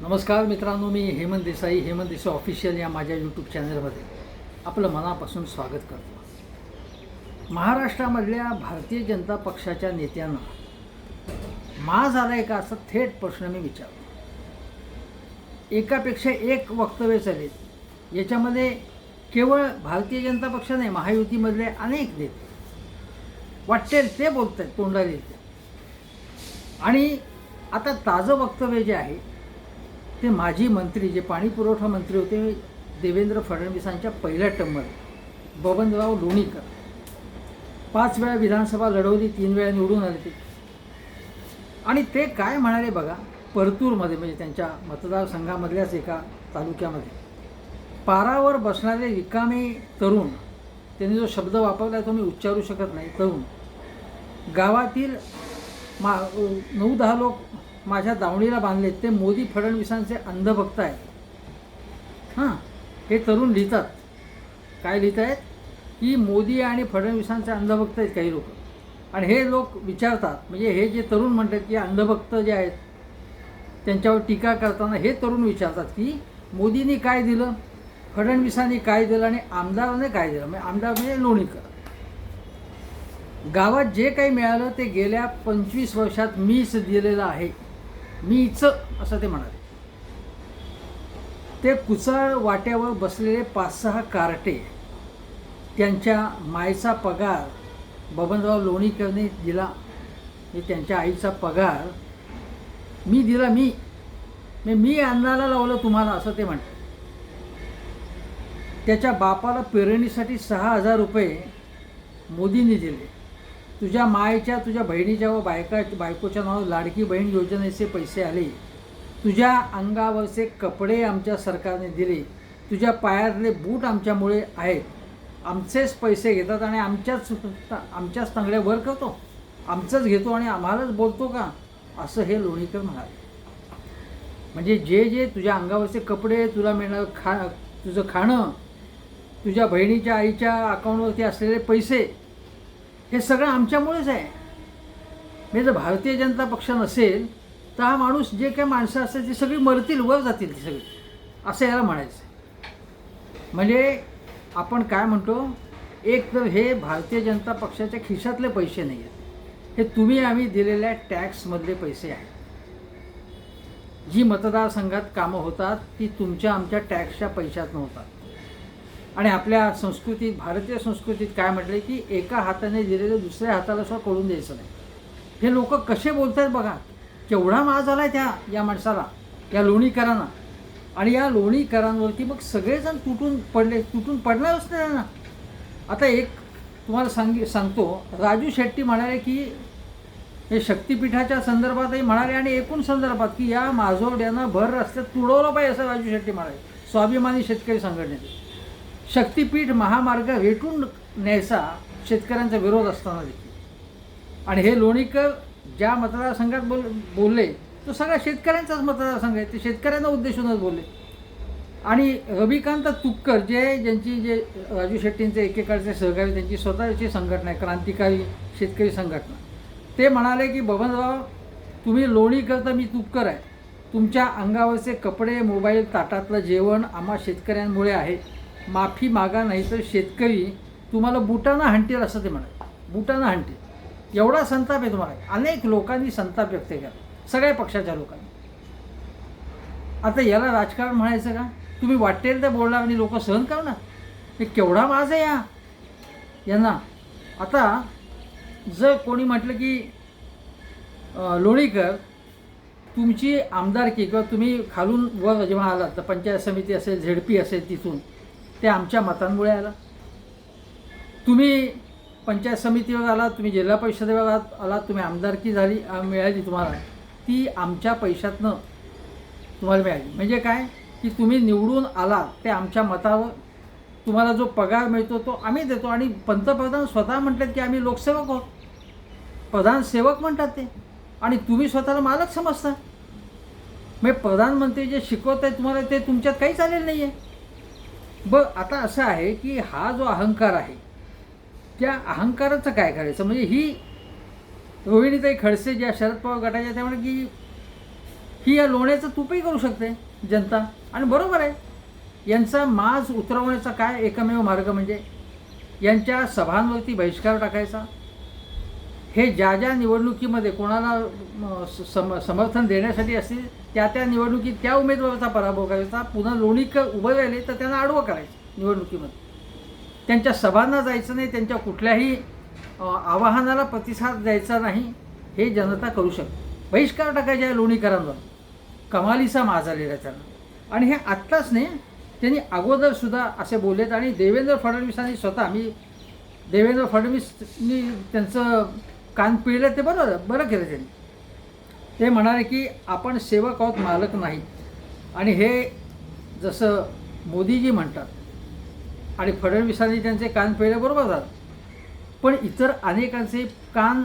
नमस्कार मित्रांनो मी हेमंत देसाई. हेमंत देसाई ऑफिशियल या माझ्या यूट्यूब चॅनलमध्ये आपलं मनापासून स्वागत करतो. महाराष्ट्रामधल्या भारतीय जनता पक्षाच्या नेत्यांना मा झाला आहे का असा थेट प्रश्न मी विचारतो. एकापेक्षा एक वक्तव्य चालेल. याच्यामध्ये केवळ भारतीय जनता पक्ष नाही महायुतीमधले अनेक नेते वाटेल ते बोलत आहेत तोंडाला आणि आता ताजं वक्तव्य जे आहे ते माजी मंत्री जे पाणी पुरवठा मंत्री होते देवेंद्र फडणवीसांच्या पहिल्या टर्ममध्ये बबनराव लोणीकर. पाच वेळा विधानसभा लढवली तीन वेळा निवडून आले ते. आणि ते काय म्हणाले बघा परतूरमध्ये म्हणजे त्यांच्या मतदारसंघामधल्याच एका तालुक्यामध्ये. पारावर बसणारे रिकामे तरुण त्यांनी जो शब्द वापरला तो मी उच्चारू शकत नाही तरुण. गावातील मा नऊ दहा लोक माझ्या दावणीला बांधलेत ते मोदी फडणवीसांचे अंधभक्त आहेत. हां हे तरुण लिहितात. काय लिहित आहेत की मोदी आणि फडणवीसांचे अंधभक्त आहेत काही लोक. आणि हे लोक विचारतात म्हणजे हे जे तरुण म्हणतात की अंधभक्त जे आहेत त्यांच्यावर टीका करताना हे तरुण विचारतात की मोदींनी काय दिलं? फडणवीसांनी काय दिलं आणि आमदाराने काय दिलं? म्हणजे आमदार म्हणजे लोणीकर. गावात जे काही मिळालं ते गेल्या पंचवीस वर्षात मीच दिलेलं आहे. मीच असं ते म्हणाले. ते कुचाळ वाट्यावर बसलेले पाच सहा कार्टे त्यांच्या मायचा पगार बबनराव लोणीकरने दिला. हे त्यांच्या आईचा पगार. मी दिला मी. मी मी अन्नाला लावलं तुम्हाला असं ते म्हणतात. त्याच्या बापाला पेरणीसाठी सहा हजार रुपये मोदींनी दिले. तुझ्या मायच्या तुझ्या बहिणीच्या व बायका बायकोच्या नावावर लाडकी बहीण योजनेचे पैसे आले. तुझ्या अंगावरचे कपडे आमच्या सरकारने दिले. तुझ्या पायातले बूट आमच्यामुळे आहेत. आमचेच पैसे घेतात आणि आमच्याच आमच्याच तांगड्या वर करतो. आमचंच घेतो आणि आम्हालाच बोलतो का? असं हे लोणीकर म्हणाले. म्हणजे जे जे तुझ्या अंगावरचे कपडे तुला मिळणार खा तुझं खाणं तुझ्या बहिणीच्या आईच्या अकाउंटवरती असलेले पैसे हे सगळं आमच्यामुळेच आहे. म्हणजे जर भारतीय जनता पक्ष नसेल तर हा माणूस जे काही माणसं असतील ती सगळी मरतील वर जातील ती सगळी. असं याला म्हणायचं म्हणजे आपण काय म्हणतो एक तर हे भारतीय जनता पक्षाच्या खिशातले पैसे नाही आहेत. हे तुम्ही आम्ही दिलेल्या टॅक्समधले पैसे आहेत. जी मतदारसंघात कामं होतात ती तुमच्या आमच्या टॅक्सच्या पैशातनं होतात. आणि आपल्या संस्कृतीत भारतीय संस्कृतीत काय म्हटलं की एका हाताने दिलेलं दुसऱ्या हाताला सुद्धा कळून द्यायचं नाही. हे लोक कसे बोलत आहेत बघा केवढा माळ झाला आहे त्या या माणसाला या लोणीकरांना. आणि या लोणीकरांवरती मग सगळेजण तुटून पडले तुटून पडणारच नाही ना. आता एक तुम्हाला सांगी सांगतो राजू शेट्टी म्हणाले की हे शक्तिपीठाच्या संदर्भातही म्हणाले आणि एकूण संदर्भात की या माजोड्यांना भर रस्त्यात तुडवलं पाहिजे असं राजू शेट्टी म्हणाले. स्वाभिमानी शेतकरी संघटनेचे. शक्तिपीठ महामार्ग वेटून न्यायचा शेतकऱ्यांचा विरोध असताना देखील. आणि हे लोणीकर ज्या मतदारसंघात बोल बोलले तो सगळा शेतकऱ्यांचाच मतदारसंघ आहे. ते शेतकऱ्यांना उद्देशूनच बोलले. आणि रविकांत तुपकर जे ज्यांची जे राजू शेट्टींचे एकेकाळचे सहकारी त्यांची स्वतःची संघटना आहे क्रांतिकारी शेतकरी संघटना. ते म्हणाले की बबनराव तुम्ही लोणी करता मी तुपकर आहे. तुमच्या अंगावरचे कपडे मोबाईल ताटातलं जेवण आम्हा शेतकऱ्यांमुळे आहे. माफी मागा नाही तर शेतकरी तुम्हाला बुटानं हंटेल असं ते म्हणाले. बुटानं हंटेल. एवढा संताप आहे तुम्हाला. अनेक लोकांनी संताप व्यक्त केला. सगळ्या पक्षाच्या लोकांनी. आता याला राजकारण म्हणायचं का? तुम्ही वाटेल तर बोलणार आणि लोक सहन करणार. हे केवढा माज आहे या. यांना. आता जर कोणी म्हटलं की लोणीकर तुमची आमदारकी किंवा तुम्ही खालून वर जेव्हा आलात तर पंचायत समिती असेल झेडपी असेल तिथून ते आमच्या मतांमुळे आला. तुम्ही पंचायत समितीवर आलात तुम्ही जिल्हा परिषदेवर आलात आलात तुम्ही आमदारकी झाली मिळाली तुम्हाला. ती आमच्या पैशातनं तुम्हाला मिळाली. म्हणजे काय? की तुम्ही निवडून आलात ते आमच्या मतावर तुम्हाला जो पगार मिळतो तो आम्ही देतो. आणि पंतप्रधान स्वतः म्हणतात की आम्ही लोकसेवक आहोत. प्रधान सेवक म्हणतात ते. आणि तुम्ही स्वतःला मालक समजता. म्हणजे प्रधानमंत्री जे शिकवत आहेत तुम्हाला ते तुमच्यात काहीच आलेलं नाही आहे ब आता असं आहे की हा जो अहंकार आहे त्या अहंकाराचं काय करायचं? म्हणजे ही रोहिणीताई खडसे ज्या शरद पवार गटाच्या त्या की ही या लोण्याचं तूपही करू शकते जनता. आणि बरोबर आहे. यांचा माज उतरवण्याचा काय एकमेव मार्ग म्हणजे यांच्या सभांवरती बहिष्कार टाकायचा हे ज्या ज्या निवडणुकीमध्ये कोणाला स- सम समर्थन देण्यासाठी असतील त्या त्या निवडणुकीत त्या उमेदवाराचा पराभव करायचा पुन्हा लोणीक उभं राहिले तर त्यांना आडवं करायचं निवडणुकीमध्ये. त्यांच्या सभांना जायचं नाही त्यांच्या कुठल्याही आवाहनाला प्रतिसाद द्यायचा नाही हे जनता करू शकते. बहिष्कार टाकायचे आहे लोणीकरांवर. कमालीचा माज आलेला त्यांना. आणि हे आत्ताच नाही त्यांनी अगोदरसुद्धा असे बोललेत आणि देवेंद्र फडणवीसांनी स्वतः मी देवेंद्र फडणवीसनी त्यांचं कान पिळलं ते बरोबर बरं केलं त्यांनी. ते म्हणाले की आपण सेवक आहोत मालक नाही. आणि हे जसं मोदीजी म्हणतात आणि फडणवीसांनी त्यांचे कान पिळले बरोबर झालं. पण इतर अनेकांचे कान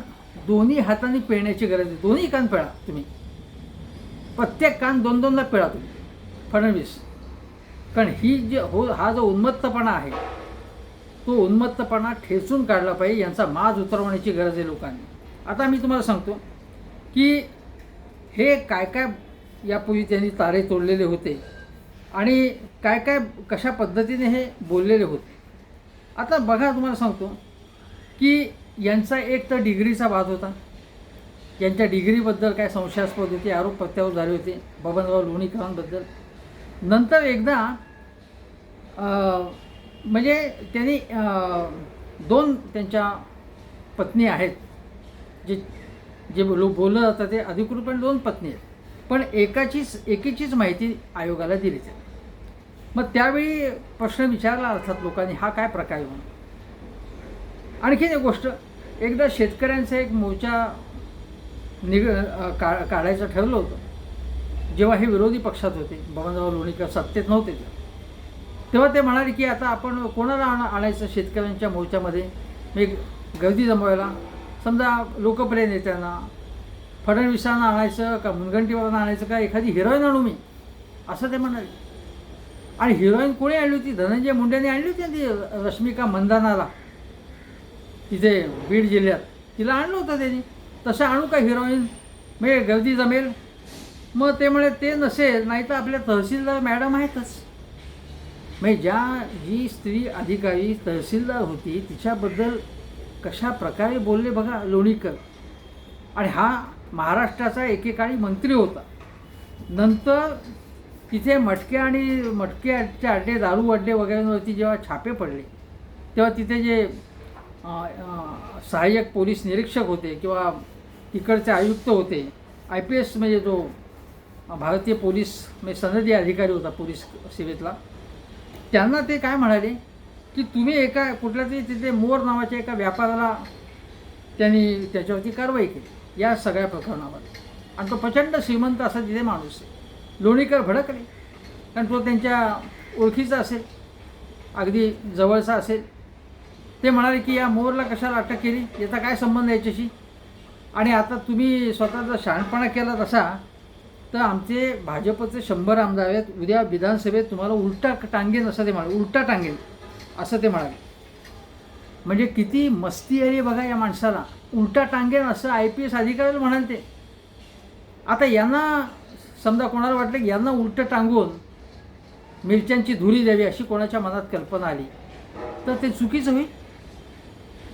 दोन्ही हातांनी पिळण्याची गरज आहे. दोन्ही कान पिळा तुम्ही. प्रत्येक कान दोन दोनदा पिळा तुम्ही फडणवीस. कारण ही जे हो हा जो उन्मत्तपणा आहे तो उन्मत्तपणा ठेचून काढला पाहिजे यांचा माज उतरवण्याची गरज आहे लोकांनी. आता मी तुम्हाला सांगतो की हे काय काय यापूर्वी त्यांनी तारे तोडलेले होते आणि काय काय कशा पद्धतीने हे बोललेले होते. आता बघा तुम्हाला सांगतो की यांचा एक तर डिग्रीचा वाद होता. यांच्या डिग्रीबद्दल काय संशयास्पद होते आरोप प्रत्यारोप झाले होते बबनराव लोणीकरांबद्दल. नंतर एकदा म्हणजे त्यांनी दोन त्यांच्या पत्नी आहेत. जे जे बोल बोललं जातं ते अधिकृतपणे दोन पत्नी आहेत. पण एकाचीच एकीचीच माहिती आयोगाला दिली त्यांनी. मग त्यावेळी प्रश्न विचारला अर्थात लोकांनी हा काय प्रकार आहे म्हणून? आणखीन एक गोष्ट एकदा शेतकऱ्यांचा एक मोर्चा निग का काढायचं ठरलं होतं. जेव्हा हे विरोधी पक्षात होते बबनराव लोणीकर सत्तेत नव्हते ते तेव्हा ते म्हणाले की आता आपण कोणाला आण आणायचं शेतकऱ्यांच्या मोर्चामध्ये? मी गर्दी जमवायला. समजा लोकप्रिय नेत्यांना फडणवीसांना आणायचं का मुनगंटीवारांना आणायचं का एखादी हिरोईन आणू मी? असं ते म्हणाले. आणि हिरोईन कोणी आणली होती? धनंजय मुंडेने आणली होती ती रश्मिका मंदानाला? तिथे बीड जिल्ह्यात. तिला आणलं होतं त्यांनी. तसं आणू का हिरोईन? म्हणजे गर्दी जमेल. मग ते म्हणे ते नसेल नाही तर आपल्या तहसीलदार मॅडम आहेतच. म्हणजे ज्या जी स्त्री अधिकारी तहसीलदार होती तिच्याबद्दल कशा प्रकारे बोलले बघा लोणीकर. आणि हा महाराष्ट्राचा एकेकाळी मंत्री होता. नंतर तिथे मटके आणि मटक्याचे अड्डे दारू अड्डे वगैरेवरती जेव्हा छापे पडले तेव्हा तिथे जे सहाय्यक पोलीस निरीक्षक होते किंवा तिकडचे आयुक्त होते आय पी एस म्हणजे जो भारतीय पोलीस म्हणजे सनदी अधिकारी होता पोलीस सेवेतला त्यांना ते काय म्हणाले? की तुम्ही एका कुठल्या तरी तिथे मोर नावाच्या एका व्यापाराला त्यांनी त्याच्यावरती कारवाई केली. या सगळ्या प्रकरणावर आणि तो प्रचंड श्रीमंत असा तिथे माणूस आहे. लोणीकर भडकले. कारण तो त्यांच्या ओळखीचा असेल. अगदी जवळचा असेल. ते म्हणाले की या मोरला कशाला अटक केली? याचा काय संबंध याच्याशी? आणि आता तुम्ही स्वतःचा शहाणपणा केला तसा तर आमचे भाजपचे शंभर आमदार आहेत. उद्या विधानसभेत तुम्हाला उलटा टांगेन असं ते म्हणाले. उलटा टांगेन असं ते म्हणाले. म्हणजे किती मस्ती आहे बघा या माणसाला. उलटा टांगेन असं आय पी एस अधिकाऱ्याला म्हणाल ते. आता यांना समजा कोणाला वाटलं की यांना उलटं टांगून मिरच्यांची धुरी द्यावी अशी कोणाच्या मनात कल्पना आली तर ते चुकीचं होईल?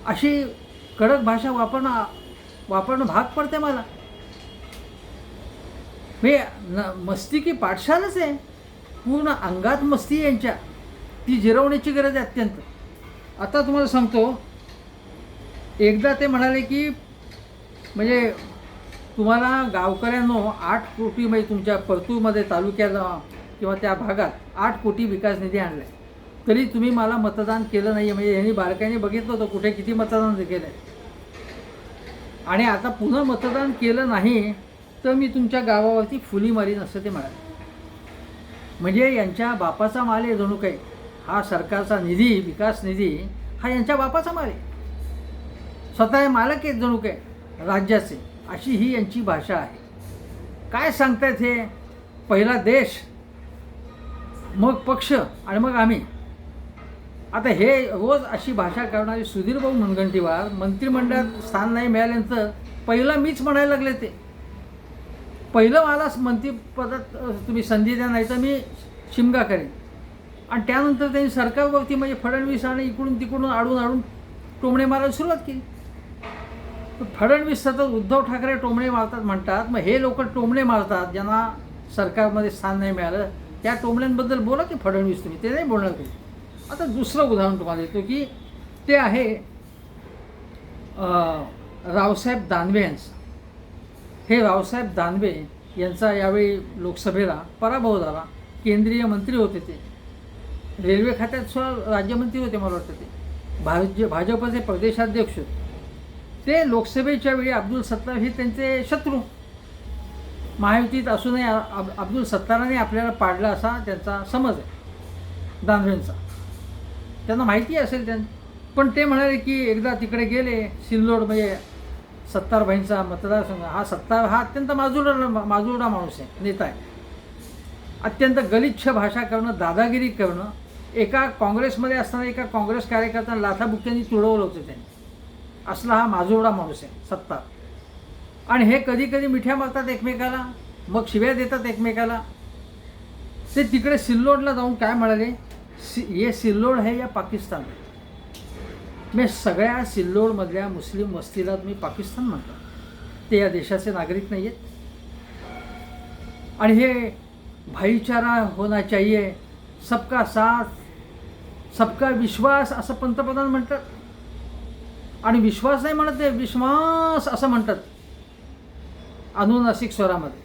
अशी कडक भाषा वापरणं वापरणं भाग पडते मला. म्हणजे न मस्ती की पाठशालाच आहे. पूर्ण अंगात मस्ती यांच्या. ती जिरवण्याची गरज आहे अत्यंत. आता तुम्हाला सांगतो एकदा ते म्हणाले की म्हणजे तुम्हाला गावकऱ्यांनो आठ कोटी म्हणजे तुमच्या परतूरमध्ये तालुक्याला किंवा त्या भागात आठ कोटी विकास निधी आणला आहे तरी तुम्ही मला मतदान केलं नाही म्हणजे यांनी बारकाईने बघितलं होतं कुठे किती मतदान केलं आहे आणि आता पुन्हा मतदान केलं नाही तर मी तुमच्या गावावरती फुली मारीन असं ते म्हणाले. म्हणजे यांच्या बापाचा माल आहे जणू काही. हा सरकारचा निधी विकास निधी हा यांच्या बापाचा माल आहे. स्वतः मालक आहेत जणू काय राज्याचे. अशी ही यांची भाषा आहे. काय सांगतायत हे? पहिला देश मग पक्ष आणि मग आम्ही. आता हे रोज अशी भाषा करणारे सुधीरभाऊ मुनगंटीवार मंत्रिमंडळात स्थान नाही मिळाल्यानंतर पहिला मीच म्हणायला लागले ते. पहिलं मला मंत्रिपदात तुम्ही संधी द्या नाही तर मी शिमगा करेन. आणि त्यानंतर त्यांनी सरकारवरती म्हणजे फडणवीस आणि इकडून तिकडून आडून आडून टोमणे मारायला सुरुवात केली. फडणवीस सतत उद्धव ठाकरे टोमणे मारतात म्हणतात मग हे लोक टोमणे मारतात ज्यांना सरकारमध्ये स्थान नाही मिळालं त्या टोमण्यांबद्दल बोला की फडणवीस तुम्ही ते नाही बोलणार तुम्ही. आता दुसरं उदाहरण तुम्हाला देतो की ते आहे रावसाहेब दानवे यांचं. हे रावसाहेब दानवे यांचा यावेळी लोकसभेला पराभव झाला. केंद्रीय मंत्री होते ते. रेल्वे खात्यात सुद्धा राज्यमंत्री होते मला वाटतं ते. भाज भाजपचे प्रदेशाध्यक्ष होते. ते लोकसभेच्या वेळी अब्दुल सत्तार हे त्यांचे शत्रू. महायुतीत असूनही अब- अब्दुल सत्ताराने आपल्याला पाडला असा त्यांचा समज आहे. दानवेंचा. त्यांना माहिती असेल त्यां पण ते म्हणाले की एकदा तिकडे गेले सिल्लोड म्हणजे सत्तारभाईंचा मतदारसंघ हा सत्तार हा अत्यंत माजुरा माजुरा माणूस आहे नेता आहे. अत्यंत गलिच्छ भाषा करणं दादागिरी करणं एका काँग्रेसमध्ये असताना एका काँग्रेस कार्यकर्त्यांना लाथाबुक्क्यांनी तुडवलं होतं त्यांनी. असला हा माजुरडा माणूस आहे सत्तार. आणि हे कधी कधी मिठ्या मारतात एकमेकाला मग शिव्या देतात एकमेकाला. ते तिकडे सिल्लोडला जाऊन काय म्हणाले? सि ये सिल्लोड आहे या पाकिस्तान आहे मी सगळ्या सिल्लोडमधल्या मुस्लिम वस्तीला तुम्ही पाकिस्तान म्हणता. ते या देशाचे नागरिक नाही आहेत आणि हे भाईचारा होना चाहिए सबका साथ सबका विश्वास असं पंतप्रधान म्हणतात. आणि विश्वास नाही म्हणत ते विश्वास असं म्हणतात. अनुनासिक स्वरामध्ये.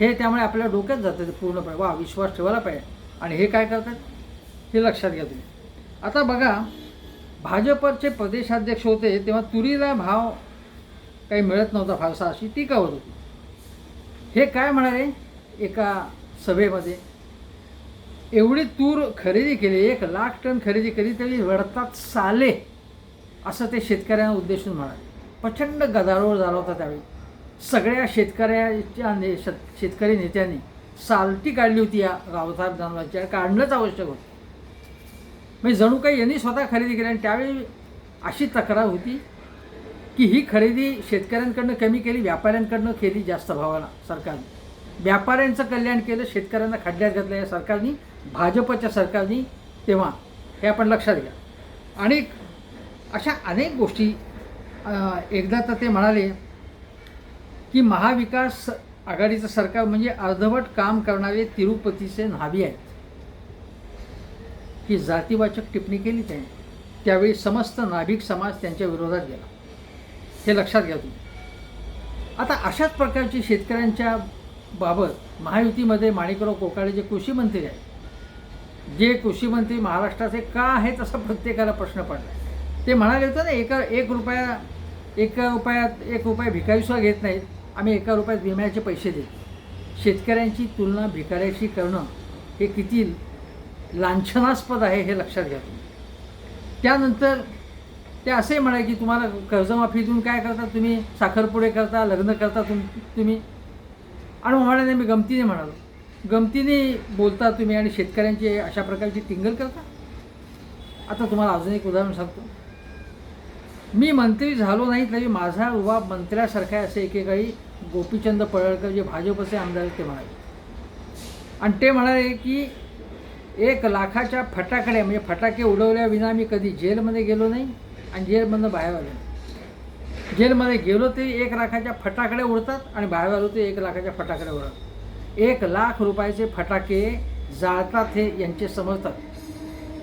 हे त्यामुळे आपल्या डोक्यात जातं ते पूर्णपणे. वा विश्वास ठेवायला पाहिजे. आणि हे काय करतात? हे लक्षात घ्या तुम्ही. आता बघा भाजपचे प्रदेशाध्यक्ष होते तेव्हा तुरीला भाव काही मिळत नव्हता फारसा अशी टीका होत होती. हे काय म्हणाले? एका सभेमध्ये एवढी तूर खरेदी केली एक लाख टन खरेदी केली तरी वडतात साले असं ते शेतकऱ्यांना उद्देशून म्हणाले. प्रचंड गदारोळ झाला होता त्यावेळी. सगळ्या शेतकऱ्याच्या ने शेत- शेतकरी नेत्यांनी सालटी काढली होती या रावसाहेब दानवाच्या काढणंच आवश्यक होतं. म्हणजे जणू काही यांनी स्वतः खरेदी केली आणि त्यावेळी अशी तक्रार होती की ही खरेदी शेतकऱ्यांकडनं कमी केली व्यापाऱ्यांकडनं केली जास्त भावाला सरकारने. व्यापाऱ्यांचं कल्याण केलं शेतकऱ्यांना खड्ड्यात घातलं या सरकारनी भाजपच्या सरकारनी तेव्हा. हे आपण लक्षात घ्या. आणि अशा अनेक गोष्टी एकदा तर ते म्हणाले की महाविकास आघाडीचं सरकार म्हणजे अर्धवट काम करणारे तिरुपतीचे न्हावी आहेत. ही जातीवाचक टिप्पणी केली त्याने. त्यावेळी समस्त नाभिक समाज त्यांच्या विरोधात गेला. हे लक्षात घ्या तुम्ही. आता अशाच प्रकारची शेतकऱ्यांच्या बाबत महायुतीमध्ये माणिकराव कोकाळे जे कृषी मंत्री आहेत जे कृषी मंत्री महाराष्ट्राचे का आहेत असा प्रत्येकाला प्रश्न पडला. ते म्हणाले होते ना एका एक रुपया एका रुपयात एक रुपया भिकारीसुद्धा घेत नाहीत आम्ही एका रुपयात विम्याचे पैसे देतो. शेतकऱ्यांची तुलना भिकाऱ्याशी करणं हे किती लांछनास्पद आहे हे लक्षात घ्या तुम्ही. त्यानंतर ते असे म्हणा की तुम्हाला कर्जमाफी देऊन काय करता तुम्ही? साखरपुडे करता लग्न करता तुम तुम्ही? आणि म्हणाले मी गमतीने म्हणालो. गमतीने बोलता तुम्ही आणि शेतकऱ्यांची अशा प्रकारची टिंगल करता? आता तुम्हाला अजून एक उदाहरण सांगतो. मी मंत्री झालो नाही तरी माझा रुबाब मंत्र्यासारखा आहे असे एकेकाळी गोपीचंद पडळकर जे भाजपचे आमदार ते म्हणाले. आणि ते म्हणाले की एक लाखाच्या फटाकडे म्हणजे फटाके उडवल्याविना मी कधी जेलमध्ये गेलो नाही आणि जेलमधनं बाहेर आलो जेलमध्ये गेलो ते एक लाखाच्या फटाकडे उडतात आणि बाहेर आलो ते एक लाखाच्या फटाकडे उडतात. एक लाख रुपयाचे फटाके जाळतात हे यांचे समजतात.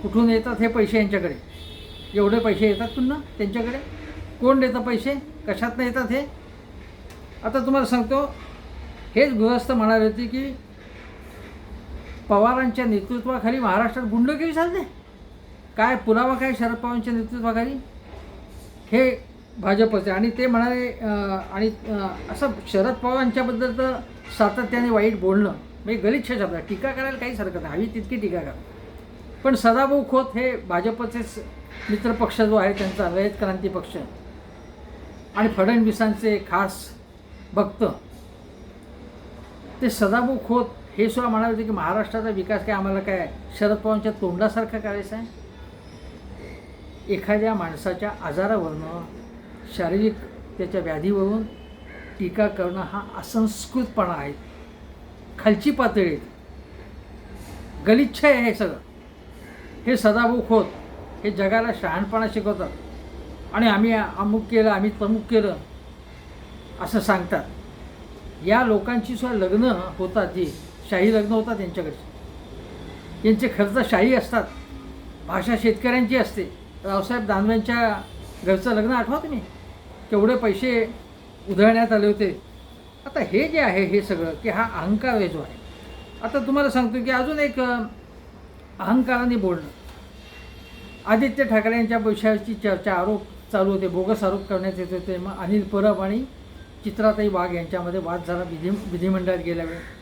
कुठून येतात हे पैसे यांच्याकडे? एवढे पैसे येतात पुन्हा त्यांच्याकडे? कोण देतं पैसे? कशातनं येतात हे? आता तुम्हाला सांगतो हेच गृहस्थ म्हणाले होते की पवारांच्या नेतृत्वाखाली महाराष्ट्रात गुंडगिरी चालते? काय पुरावा काय शरद पवारांच्या नेतृत्वाखाली? हे भाजपचे. आणि ते म्हणाले आणि असं शरद पवारांच्याबद्दल तर सातत्याने वाईट बोलणं म्हणजे गलिच्छ शब्द आहे. टीका करायला काहीच हरकत नाही. हवी तितकी टीका करा. पण सदाभाऊ खोत हे भाजपचेच मित्रपक्ष जो आहे त्यांचा रयत क्रांती पक्ष. आणि फडणवीसांचे खास भक्त. ते सदाभाऊ खोत हे सुद्धा म्हणाले होते की महाराष्ट्राचा विकास काय आम्हाला काय शरद पवारांच्या तोंडासारखं करायचं आहे? एखाद्या माणसाच्या आजारावरनं शारीरिक त्याच्या व्याधीवरून टीका करणं हा असंस्कृतपणा आहे. खालची पातळी आहे. गलिच्छ आहे हे सगळं. हे सदाभाऊ खोत. हे जगाला शहाणपणा शिकवतात. आणि आम्ही अमुक केलं आम्ही तमुक केलं असं सांगतात. या लोकांची सुद्धा लग्न होतात जी. शाही लग्न होतात यांच्याकडचे यांचे खर्च शाही असतात. भाषा शेतकऱ्यांची असते. रावसाहेब दानवेंच्या घरचं लग्न आठवा तुम्ही. केवढे पैसे उधळण्यात आले होते. आता हे जे आहे हे सगळं की हा अहंकार जो आहे. आता तुम्हाला सांगतो की अजून एक अहंकाराने बोलणं. आदित्य ठाकरे यांच्या विषयाची चर्चा आरोप चालू होते बोगस आरोप करण्यात येत होते. मग अनिल परब आणि चित्राताई वाघ यांच्यामध्ये वाद झाला. विधी विधिमंडळात गेल्या वेळेस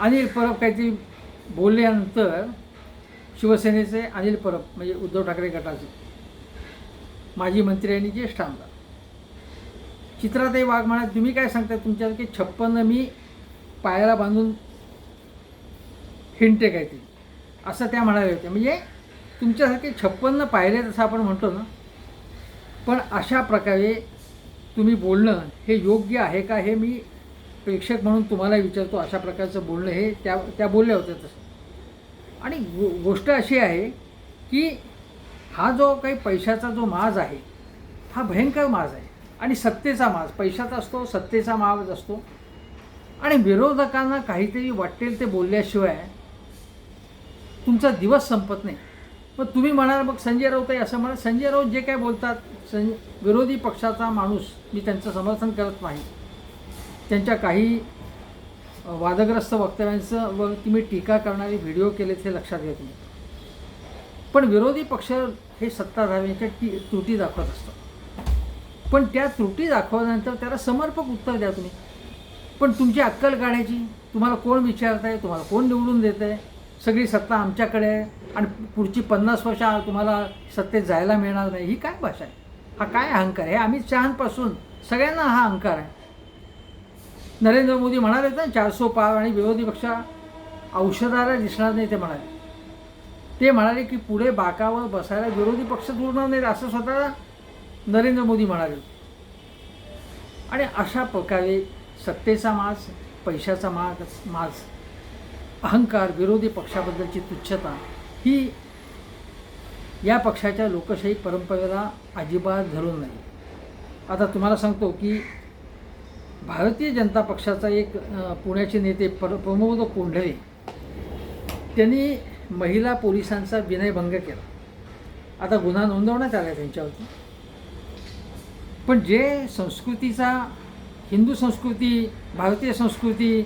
अनिल परब काहीतरी बोलल्यानंतर शिवसेनेचे अनिल परब म्हणजे उद्धव ठाकरे गटाचे माजी मंत्री आणि ज्येष्ठ आमदार. चित्राताई वाघ म्हणा तुम्ही काय सांगता तुमच्या की छप्पन्न मी पायाला बांधून हिंटे काय ती? असं त्या म्हणाल्या होत्या. म्हणजे तुमच्यासारखे छप्पन्न पायरे तसं आपण म्हणतो ना पण अशा प्रकारे तुम्ही बोलणं हे योग्य आहे का हे मी प्रेक्षक म्हणून तुम्हाला विचारतो अशा प्रकारचं बोलणं हे त्या त्या बोलल्या होत्या तसं. आणि गो गोष्ट अशी आहे की हा जो काही पैशाचा जो माज आहे हा भयंकर माज आहे. आणि सत्तेचा माज पैशाचा असतो सत्तेचा माज असतो. आणि विरोधकांना काहीतरी वाटेल ते बोलल्याशिवाय तुमचा दिवस संपत नाही. मग तुम्ही म्हणाल मग संजय राऊत आहे असं म्हणा. संजय राऊत जे काय बोलतात सं विरोधी पक्षाचा माणूस मी त्यांचं समर्थन करत नाही. त्यांच्या काही वादग्रस्त वक्तव्यांचं व तुम्ही टीका करणारे व्हिडिओ केले ते लक्षात घ्या तुम्ही. पण विरोधी पक्ष हे सत्ताधाऱ्यांच्या टी त्रुटी दाखवत असतात. पण त्या त्रुटी दाखवल्यानंतर त्याला समर्पक उत्तर द्या तुम्ही. पण तुमची अक्कल काढायची तुम्हाला कोण विचारत आहे तुम्हाला कोण निवडून देत आहे सगळी सत्ता आमच्याकडे आहे आणि पुढची पन्नास वर्ष तुम्हाला सत्तेत जायला मिळणार नाही. ही काय भाषा आहे? हा काय अहंकार आहे? आम्ही शहानपासून सगळ्यांना हा अहंकार आहे. नरेंद्र मोदी म्हणाले ना चारसो पार आणि विरोधी पक्ष औषधाला दिसणार नाही ते म्हणाले. ते म्हणाले की पुढे बाकावर बसायला विरोधी पक्ष उरणार नाही असं स्वतः नरेंद्र मोदी म्हणाले आणि अशा प्रकारे सत्तेचा माज पैशाचा माग माज अहंकार विरोधी पक्षाबद्दलची तुच्छता ही या पक्षाच्या लोकशाही परंपरेला अजिबात धरून नाही. आता तुम्हाला सांगतो की भारतीय जनता पक्षाचा एक पुण्याचे नेते पर प्रमोद कोंढरे त्यांनी महिला पोलिसांचा विनयभंग केला. आता गुन्हा नोंदवण्यात आला त्यांच्यावरती. पण जे संस्कृतीचा हिंदू संस्कृती भारतीय संस्कृती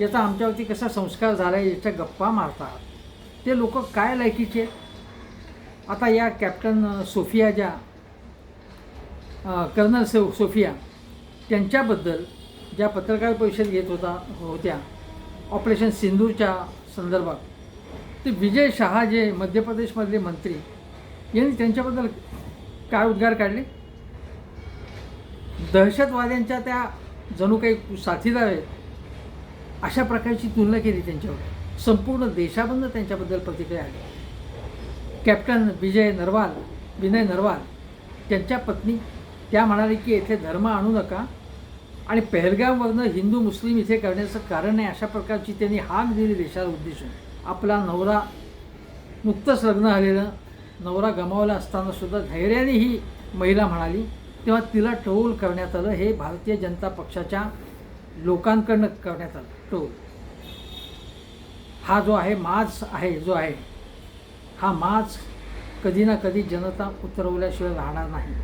याचा आमच्यावरती कसा संस्कार झाला आहे याच्या गप्पा मारतात. ते लोक काय लायकीचे? आता या कॅप्टन सोफिया ज्या कर्नल सो सोफिया त्यांच्याबद्दल ज्या पत्रकार परिषद घेत होता होत्या ऑपरेशन सिंधूच्या संदर्भात ते विजय शहा जे मध्य प्रदेशमधले मंत्री यांनी त्यांच्याबद्दल काय उद्गार काढले? दहशतवाद्यांच्या त्या जणू काही साथीदार आहेत अशा प्रकारची तुलना केली त्यांच्यावर. संपूर्ण देशाबंद त्यांच्याबद्दल प्रतिक्रिया आली. कॅप्टन विजय नरवाल विनय नरवाल त्यांच्या पत्नी त्या म्हणाले की येथे धर्म आणू नका आणि पहलगामवरनं हिंदू मुस्लिम इथे करण्याचं कारण नाही अशा प्रकारची त्यांनी हाक दिली देशाला उद्देशून. आपला नवरा नुकतंच लग्न झालेलं नवरा गमावला असताना सुद्धा धैर्याने ही महिला म्हणाली तेव्हा तिला टोल करण्यात आलं. हे भारतीय जनता पक्षाच्या लोकांकडनं करण्यात आलं टोल. हा जो आहे माज आहे जो आहे हा माज कधी ना कधी जनता उतरवल्याशिवाय राहणार नाही.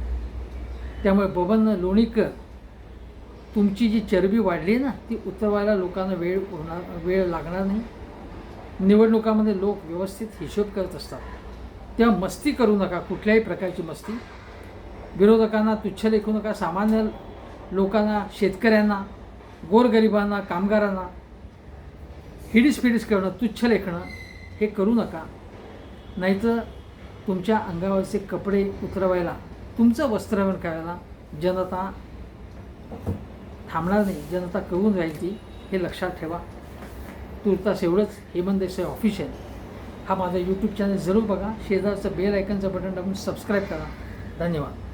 त्यामुळे बबन लोणीकर तुमची जी चरबी वाढली ना ती उतरवायला लोकांना वेळ होणार वेळ लागणार नाही. निवडणुकामध्ये लोक व्यवस्थित हिशोब करत असतात. तेव्हा मस्ती करू नका कुठल्याही प्रकारची मस्ती. विरोधकांना तुच्छ लेखू नका सामान्य लोकांना शेतकऱ्यांना गोरगरिबांना कामगारांना. हिडीस फिडीस करणं तुच्छ लेखणं हे करू नका. नाहीतर तुमच्या अंगावरचे कपडे उतरवायला तुमचं वस्त्रवण करायला जनता थांबणार नाही. जनता कळून राहील ती. हे लक्षात ठेवा. तुर्तास एवढंच. हेमंत देसाई ऑफिशियल हा माझा यूट्यूब चॅनल जरूर बघा. शेजारचं बेल आयकनचं बटन दाबून सबस्क्राईब करा. धन्यवाद.